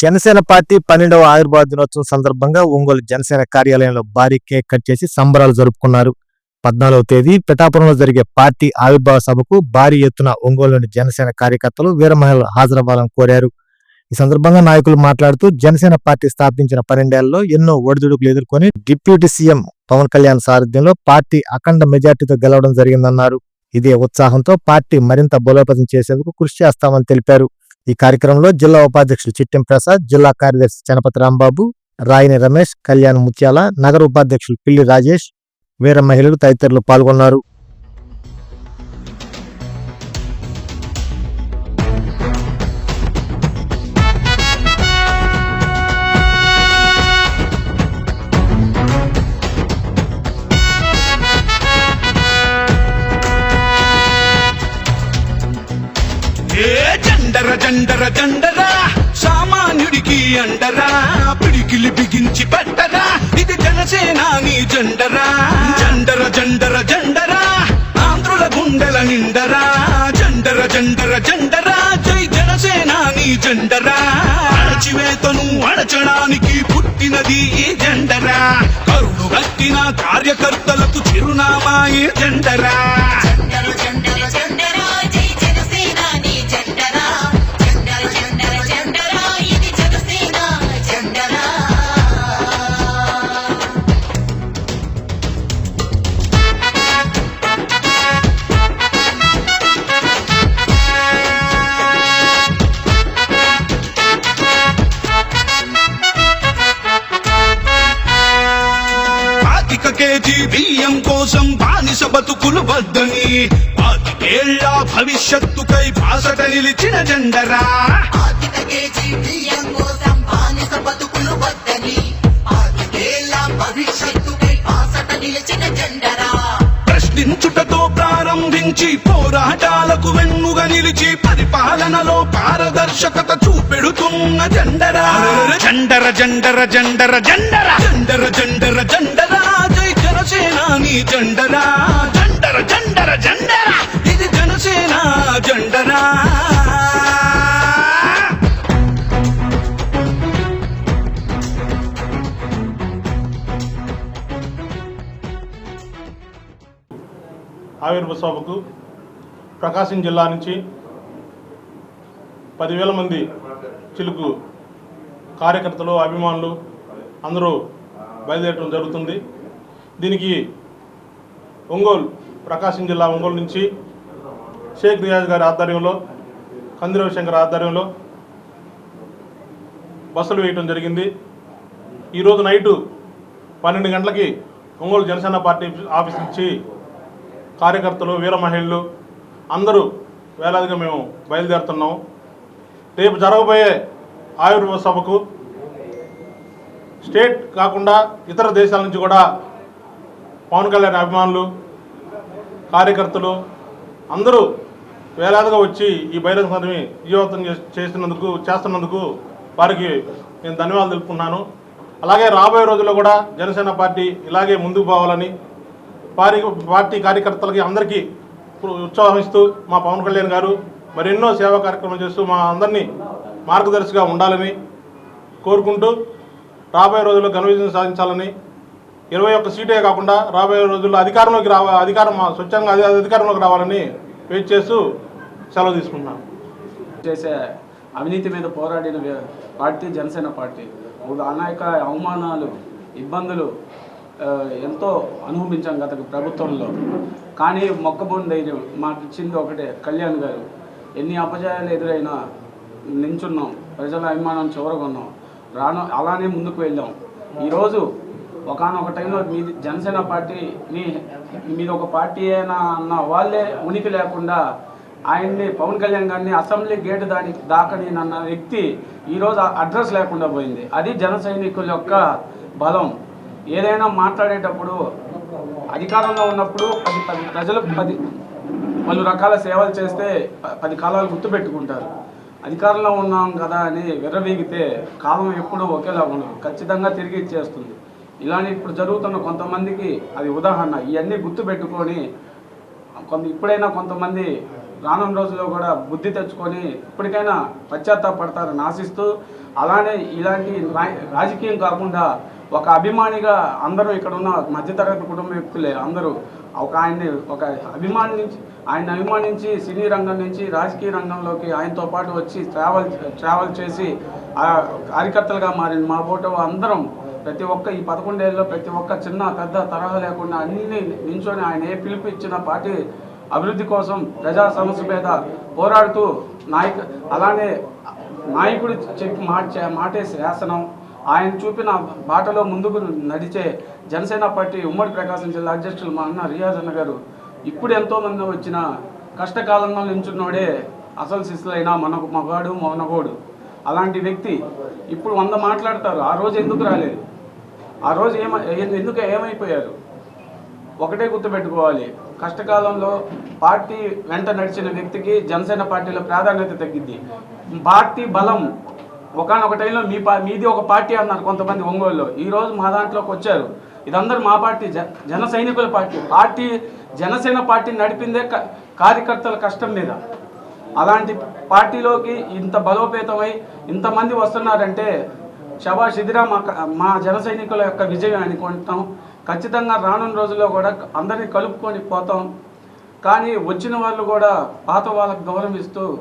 Janasena party పన్నెండవ ఆవిర్భావ దినోత్సవం సందర్భంగా ఒంగోలు జనసేన కార్యాలయంలో భారీ కేక్ కట్ చేసి సంబరాలు జరుపుకున్నారు. పద్నాలుగవ తేదీ పిఠాపురంలో జరిగే పార్టీ ఆవిర్భావ సభకు భారీ ఎత్తున ఒంగోలులోని జనసేన కార్యకర్తలు వీరమహిళలు హాజరవ్వాలని కోరారు. ఈ సందర్భంగా నాయకులు మాట్లాడుతూ జనసేన పార్టీ స్థాపించిన పన్నెండేళ్ళలో ఎన్నో ఒడిదుడుకులు ఎదుర్కొని డిప్యూటీ సీఎం పవన్ కళ్యాణ్ సారథ్యంలో పార్టీ అఖండ మెజార్టీతో గెలవడం జరిగిందన్నారు. ఇదే ఉత్సాహంతో పార్టీ మరింత బలోపేతం చేసేందుకు కృషి చేస్తామని తెలిపారు. ఈ కార్యక్రమంలో జిల్లా ఉపాధ్యక్షులు చిట్టెం ప్రసాద్ జిల్లా కార్యదర్శి చనపతి రాంబాబు రాయిని రమేష్ కళ్యాణ్ ముత్యాల నగర ఉపాధ్యక్షులు పిల్లి రాజేష్ వీర మహిళలు తదితరులు పాల్గొన్నారు. జండర దండరా సామాన్యుడికి అండరా పిడికిలి బిగించి పట్టరా ఇది జనసేనాని జండరా. జండర జండర జండరా ఆంధ్రుల గుండెల నిండరా. జండర జండర జండరా జై జనసేనాని జండరా. అణచివేతను అణచడానికి పుట్టినది ఈ జండరా. కరుడు కట్టిన కార్యకర్తలకు చిరునామా ఈ జండరా. పాతిక కేజీ బియ్యం కోసం బానిస బతుకులు వద్దని పాతికేళ్ళ భవిష్యత్తుకై బాసట నిలిచిన జెండరా. కేజీ బియ్యం కోసం బానిస బతుకులు వద్దని ఆర్థికేళ్ళ భవిష్యత్తుకై బాసట నిలిచిన జెండరా. ప్రశ్నించుటతో ప్రారంభించి పోరాటాలకు వెన్నుగా నిలిచి పరిపాలనలో పారదర్శకత చూపెడుతున్న జెండరా. జెండర జెండర జెండర జెండర. జెండర జెండర జెండర. జై జనసేనాని జండరా జండర జండర జండరా? ఇది జనసేన జండరా ఆవిర్భ సభకు ప్రకాశం జిల్లా నుంచి పదివేల మంది చిలుకు కార్యకర్తలు అభిమానులు అందరూ బయలుదేరడం జరుగుతుంది. దీనికి ఒంగోలు ప్రకాశం జిల్లా ఒంగోలు నుంచి షేక్ రియాజ్ గారి ఆధ్వర్యంలో కందిరవి శంకర్ ఆధ్వర్యంలో బస్సులు వేయటం జరిగింది. ఈరోజు నైటు పన్నెండు గంటలకి ఒంగోలు జనసేన పార్టీ ఆఫీస్ నుంచి కార్యకర్తలు వీర మహిళలు అందరూ వేలాదిగా మేము బయలుదేరుతున్నాం. రేపు జరగబోయే ఆయుర్వేద సభకు స్టేట్ కాకుండా ఇతర దేశాల నుంచి కూడా పవన్ కళ్యాణ్ అభిమానులు కార్యకర్తలు అందరూ వేలాదిగా వచ్చి ఈ బహిరంగ సభని విజయవంతం చేసినందుకు చేస్తున్నందుకు చేస్తున్నందుకు వారికి నేను ధన్యవాదాలు తెలుపుకున్నాను అలాగే రాబోయే రోజుల్లో కూడా జనసేన పార్టీ ఇలాగే ముందుకు పోవాలని పారి పార్టీ కార్యకర్తలకి అందరికీ ఉత్సాహిస్తూ మా పవన్ కళ్యాణ్ గారు మరెన్నో సేవా కార్యక్రమాలు చేస్తూ మా అందరినీ మార్గదర్శిగా ఉండాలని కోరుకుంటూ రాబోయే రోజుల్లో ఘన విజయం సాధించాలని ఇరవై ఒక్క సీటే కాకుండా రాబోయే రోజుల్లో అధికారంలోకి రావ అధికారం మా స్వచ్ఛంగా అది అధికారంలోకి రావాలని వెయిట్ చేస్తూ సెలవు తీసుకుంటున్నాను చేసే అవినీతి మీద పోరాడిన పార్టీ జనసేన పార్టీ అనేక అవమానాలు ఇబ్బందులు ఎంతో అనుభవించాం గత ప్రభుత్వంలో. కానీ మొక్కబోని ధైర్యం మాకు ఇచ్చింది ఒకటే కళ్యాణ్ గారు ఎన్ని అపజయాలు ఎదురైనా నించున్నాం ప్రజల అభిమానం చివరగొన్నాం రాను అలానే ముందుకు వెళ్ళాం. ఈరోజు ఒకనొక టైంలో మీది జనసేన పార్టీని మీద మీది ఒక పార్టీ అయినా అన్న వాళ్ళే ఉనికి లేకుండా ఆయన్ని పవన్ కళ్యాణ్ గారిని అసెంబ్లీ గేటు దాని దాకని అన్న వ్యక్తి ఈరోజు అడ్రస్ లేకుండా పోయింది. అది జన సైనికుల యొక్క బలం. ఏదైనా మాట్లాడేటప్పుడు అధికారంలో ఉన్నప్పుడు పది పది ప్రజలు పది పలు రకాల సేవలు చేస్తే ప- పది కాలాలు గుర్తుపెట్టుకుంటారు. అధికారంలో ఉన్నాం కదా అని విర్రవీగితే కాలం ఎప్పుడూ ఒకేలా ఉండదు. ఖచ్చితంగా తిరిగి ఇచ్చేస్తుంది. ఇలానే ఇప్పుడు జరుగుతున్న కొంతమందికి అది ఉదాహరణ. ఇవన్నీ గుర్తుపెట్టుకొని కొంత ఇప్పుడైనా కొంతమంది రానున్న రోజుల్లో కూడా బుద్ధి తెచ్చుకొని ఇప్పటికైనా పశ్చాత్తాపడతారని ఆశిస్తూ అలానే ఇలాంటి రాజకీయం కాకుండా ఒక అభిమానిగా అందరూ ఇక్కడ ఉన్న మధ్యతరగతి కుటుంబ వ్యక్తులే అందరూ ఒక ఆయన్ని ఒక అభిమానించి ఆయన అభిమానించి సినీ రంగం నుంచి రాజకీయ రంగంలోకి ఆయనతో పాటు వచ్చి ట్రావెల్ ట్రావెల్ చేసి కార్యకర్తలుగా మారిన మా ఫోటో అందరం ప్రతి ఒక్క ఈ పదకొండేళ్ళలో ప్రతి ఒక్క చిన్న పెద్ద తరహా లేకుండా అన్ని నించొని ఆయన ఏ పిలుపు ఇచ్చిన పార్టీ అభివృద్ధి కోసం ప్రజా సమస్య మీద పోరాడుతూ నాయక అలానే నాయకుడు చెప్పి మాట మాటే శాసనం ఆయన చూపిన బాటలో ముందుకు నడిచే జనసేన పార్టీ ఉమ్మడి ప్రకాశం జిల్లా అధ్యక్షులు మా అన్న రియాజ్ అన్న గారు. ఇప్పుడు ఎంతోమంది వచ్చిన కష్టకాలంలో నించున్నోడే అసలు శిశులైనా మనకు మగాడు మౌనగోడు. అలాంటి వ్యక్తి ఇప్పుడు వంద మాట్లాడతారు. ఆ రోజు ఎందుకు రాలేదు? ఆ రోజు ఏమ ఎందుకు ఏమైపోయారు? ఒకటే గుర్తుపెట్టుకోవాలి. కష్టకాలంలో పార్టీ వెంట నడిచిన వ్యక్తికి జనసేన పార్టీలో ప్రాధాన్యత తగ్గింది. పార్టీ బలం. ఒకనొక టైంలో మీ పా మీది ఒక పార్టీ అన్నారు కొంతమంది ఒంగోలులో. ఈరోజు మా దాంట్లోకి వచ్చారు. ఇదందరూ మా పార్టీ జ జన సైనికుల పార్టీ. పార్టీ జనసేన పార్టీ నడిపిందే క- కార్యకర్తల కష్టం మీద. అలాంటి పార్టీలోకి ఇంత బలోపేతమై ఇంతమంది వస్తున్నారంటే శబాష్ ఇదిరా మా క- మా జన సైనికుల యొక్క విజయం అనుకుంటాం. ఖచ్చితంగా రానున్న రోజుల్లో కూడా అందరినీ కలుపుకొని పోతాం. కానీ వచ్చిన వాళ్ళు కూడా పాత వాళ్ళకు గౌరవిస్తూ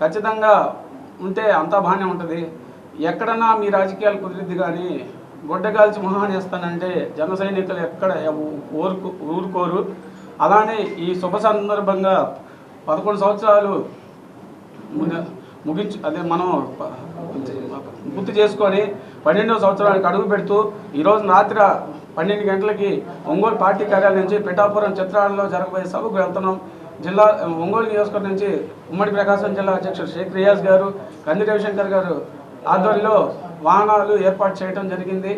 ఖచ్చితంగా ఉంటే అంతా బాగానే ఉంటుంది. ఎక్కడన్నా మీ రాజకీయాలు కుదిరిద్ది కానీ గొడ్డగాల్చి మొహాన్ చేస్తానంటే జన సైనికులు ఎక్కడ ఊరుకు ఊరుకోరు. అలానే ఈ శుభ సందర్భంగా పదకొండు సంవత్సరాలు ముందు ముగించు అదే మనం గుర్తు చేసుకొని పన్నెండవ సంవత్సరానికి అడుగు పెడుతూ ఈరోజు రాత్రి పన్నెండు గంటలకి ఒంగోలు పార్టీ కార్యాలయం నుంచి పిఠాపురం చిత్రాలలో జరగబోయే సభకు వెళ్తున్నాం. జిల్లా ఒంగోలు నియోజకవర్గం నుంచి ఉమ్మడి ప్రకాశం జిల్లా అధ్యక్షుడు షేక్ రియాజ్ గారు కంది రవిశంకర్ గారు ఆధ్వర్యంలో వాహనాలు ఏర్పాటు చేయడం జరిగింది.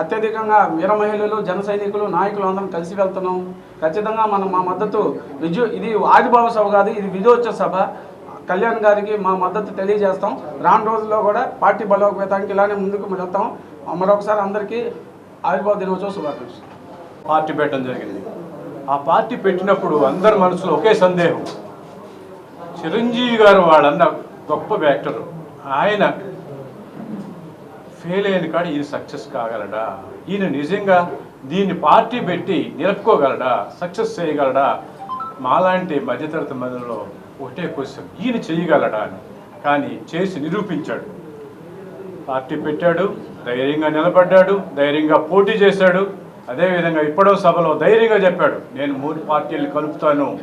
అత్యధికంగా వీర మహిళలు జన సైనికులు నాయకులు అందరం కలిసి వెళ్తున్నాం. ఖచ్చితంగా మనం మా మద్దతు విజయ ఇది ఆదిభావ సభ కాదు ఇది విజయోత్సవ సభ. కళ్యాణ్ గారికి మా మద్దతు తెలియజేస్తాం. రాను రోజుల్లో కూడా పార్టీ బలోపేతానికి ఇలానే ముందుకు వెళ్తాం. మరొకసారి అందరికీ ఆవిర్భావ దినోత్సవ శుభాకాంక్షలు. పార్టీ పెట్టడం జరిగింది. ఆ పార్టీ పెట్టినప్పుడు అందరి మనసులో ఒకే సందేహం. చిరంజీవి గారు వాళ్ళన్న గొప్ప యాక్టర్. ఆయన ఫెయిల్ అయిన కాడ ఈయన సక్సెస్ కాగలడా? ఈయన నిజంగా దీన్ని పార్టీ పెట్టి నిలుపుకోగలడా? సక్సెస్ చేయగలడా? మాలాంటి మధ్యతరగతి మందిలో ఒకటే క్వశ్చన్. ఈయన చేయగలడా అని. కానీ చేసి నిరూపించాడు. పార్టీ పెట్టాడు ధైర్యంగా నిలబడ్డాడు ధైర్యంగా పోటీ చేశాడు. అదేవిధంగా ఇప్పుడో సభలో ధైర్యంగా చెప్పాడు నేను మూడు పార్టీలు కలుపుతాను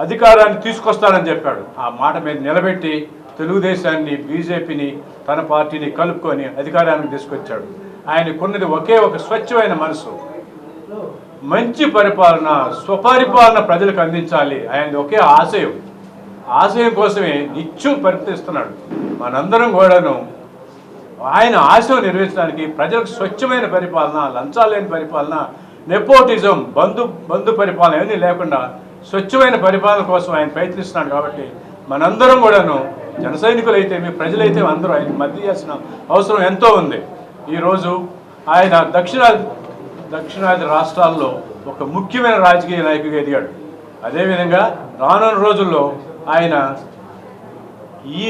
అధికారాన్ని తీసుకొస్తానని చెప్పాడు. ఆ మాట మీద నిలబెట్టి తెలుగుదేశాన్ని బీజేపీని తన పార్టీని కలుపుకొని అధికారానికి తీసుకొచ్చాడు. ఆయనకున్నది ఒకే ఒక స్వచ్ఛమైన మనసు. మంచి పరిపాలన స్వపరిపాలన ప్రజలకు అందించాలి ఆయనది ఒకే ఆశయం. ఆశయం కోసమే నిత్యం ప్రయత్నిస్తున్నాడు. మనందరం కూడాను ఆయన ఆశయం నిర్వహించడానికి ప్రజలకు స్వచ్ఛమైన పరిపాలన లంచాలు లేని పరిపాలన నెపోటిజం బంధు బంధు పరిపాలన ఏమీ లేకుండా స్వచ్ఛమైన పరిపాలన కోసం ఆయన ప్రయత్నిస్తున్నాడు కాబట్టి మనందరం కూడాను జన సైనికులైతే మీ ప్రజలైతే అందరూ ఆయన మద్దతు చేసిన అవసరం ఎంతో ఉంది. ఈరోజు ఆయన దక్షిణాది దక్షిణాది రాష్ట్రాల్లో ఒక ముఖ్యమైన రాజకీయ నాయకుడిగా ఎదిగాడు. అదేవిధంగా రానున్న రోజుల్లో ఆయన ఈ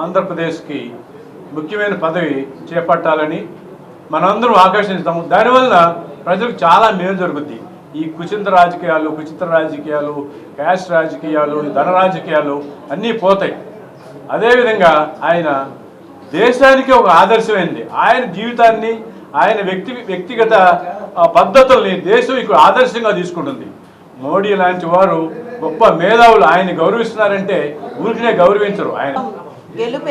ఆంధ్రప్రదేశ్కి ముఖ్యమైన పదవి చేపట్టాలని మనందరం ఆకర్షిస్తాము దానివల్ల ప్రజలకు చాలా మేలు జరుగుద్ది. ఈ కుచింత రాజకీయాలు కుచిత్ర రాజకీయాలు క్యాష్ రాజకీయాలు ధన రాజకీయాలు అన్నీ పోతాయి. అదేవిధంగా ఆయన దేశానికి ఒక ఆదర్శమైంది. ఆయన జీవితాన్ని ఆయన వ్యక్తి వ్యక్తిగత పద్ధతుల్ని దేశం ఇక్కడ ఆదర్శంగా తీసుకుంటుంది. మోడీ లాంటి వారు గొప్ప మేధావులు. ఆయన్ని గౌరవిస్తున్నారంటే ఊరికినే గౌరవించరు ఆయన. గెలుపు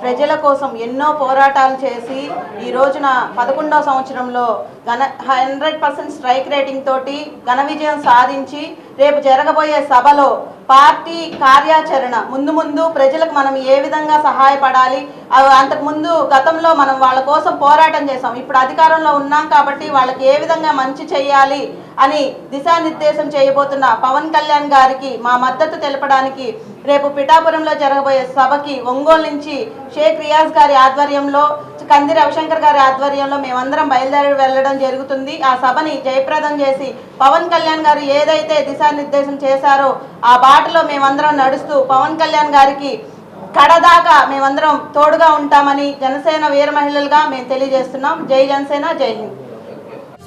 ప్రజల కోసం ఎన్నో పోరాటాలు చేసి ఈ రోజున పదకొండవ సంవత్సరంలో ఘన హండ్రెడ్ పర్సెంట్ స్ట్రైక్ రేటింగ్ తోటి ఘన విజయం సాధించి రేపు జరగబోయే సభలో పార్టీ కార్యాచరణ ముందు ముందు ప్రజలకు మనం ఏ విధంగా సహాయపడాలి? అవి అంతకుముందు గతంలో మనం వాళ్ళ కోసం పోరాటం చేసాం ఇప్పుడు అధికారంలో ఉన్నాం కాబట్టి వాళ్ళకి ఏ విధంగా మంచి చేయాలి? అని దిశానిర్దేశం చేయబోతున్న పవన్ కళ్యాణ్ గారికి మా మద్దతు తెలపడానికి రేపు పిఠాపురంలో జరగబోయే సభకి ఒంగోలు నుంచి షేక్ రియాజ్ గారి ఆధ్వర్యంలో కంది రవిశంకర్ గారి ఆధ్వర్యంలో మేమందరం బయలుదేరి వెళ్ళడం జరుగుతుంది. ఆ సభని జయప్రదం చేసి పవన్ కళ్యాణ్ గారు ఏదైతే దిశానిర్దేశం చేశారో ఆ బాటలో మేమందరం నడుస్తూ పవన్ కళ్యాణ్ గారికి కడదాకా మేమందరం తోడుగా ఉంటామని జనసేన వీర మహిళలుగా మేము తెలియజేస్తున్నాం. జై జనసేన జై హింద్.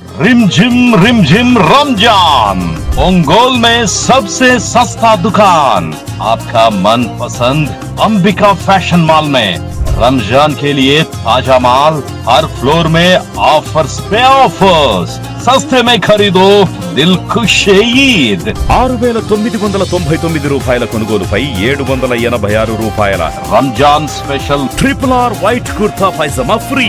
रिमझिम रिमझिम रमजान ओंगोल में सबसे सस्ता दुकान आपका मनपसंद अंबिका फैशन मॉल में रमजान के लिए ताजा माल हर फ्लोर में ऑफर्स पे ऑफर्स सस्ते में खरीदो दिल खुश ईद ఆరు వేల తొమ్మిది వందల తొంభై తొమ్మిది రూపాయల కొనుగోలుపై ఏడు వందల ఎనభై ఆరు రూపాయల Ramzan special triple R white kurta pyjama free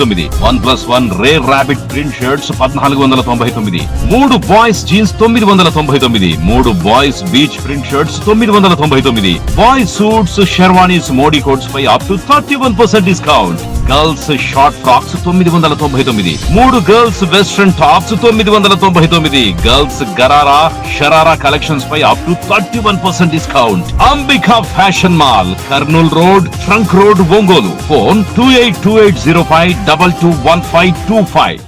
తొమ్మిది. One plus one Ray Rabbit print shirts పద్నాలుగు వందల తొంభై తొమ్మిది. మూడు బాయ్స్ జీన్స్ తొమ్మిది వందల తొంభై తొమ్మిది. మూడు బాయ్స్ బీచ్ ప్రింట్ షర్ట్స్ తొమ్మిది వందల తొంభై తొమ్మిది. Boys suits sherwanis Modi coats pi up to thirty one percent discount girls short frocks తొమ్మిది వందల తొంభై తొమ్మిది. మూడు గర్ల్స్ వెస్ట్రన్ టాప్స్ తొమ్మిది వందల తొంభై తొమ్మిది. Girls gharara sharara collections pi up to thirty one percent discount Ambika fashion mall Kurnool road trunk road Ongole phone two eight two eight zero five double two one five two five